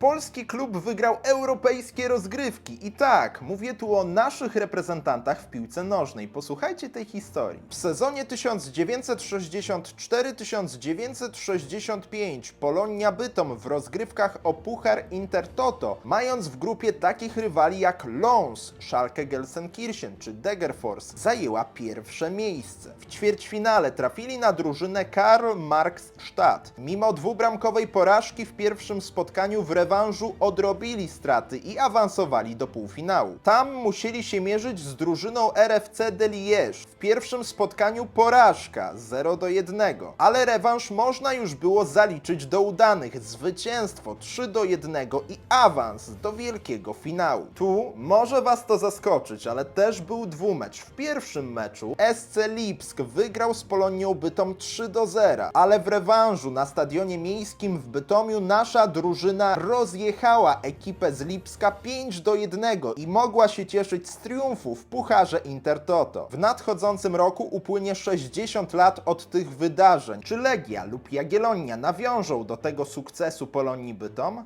Polski klub wygrał europejskie rozgrywki i tak, mówię tu o naszych reprezentantach w piłce nożnej. Posłuchajcie tej historii. W sezonie 1964-1965 Polonia Bytom w rozgrywkach o Puchar Intertoto, mając w grupie takich rywali jak Lons, Schalke Gelsenkirchen czy Degerfors, zajęła pierwsze miejsce. W ćwierćfinale trafili na drużynę Karl Marx Stadt. Mimo dwubramkowej porażki w pierwszym spotkaniu w rewanżu odrobili straty i awansowali do półfinału. Tam musieli się mierzyć z drużyną RFC de Liège. W pierwszym spotkaniu porażka 0 do 1, ale rewanż można już było zaliczyć do udanych. Zwycięstwo 3 do 1 i awans do wielkiego finału. Tu może was to zaskoczyć, ale też był dwumecz. W pierwszym meczu SC Lipsk wygrał z Polonią Bytom 3 do 0, ale w rewanżu na stadionie miejskim w Bytomiu nasza drużyna rozjechała ekipę z Lipska 5 do 1 i mogła się cieszyć z triumfu w Pucharze Intertoto. W nadchodzącym roku upłynie 60 lat od tych wydarzeń. Czy Legia lub Jagiellonia nawiążą do tego sukcesu Polonii Bytom?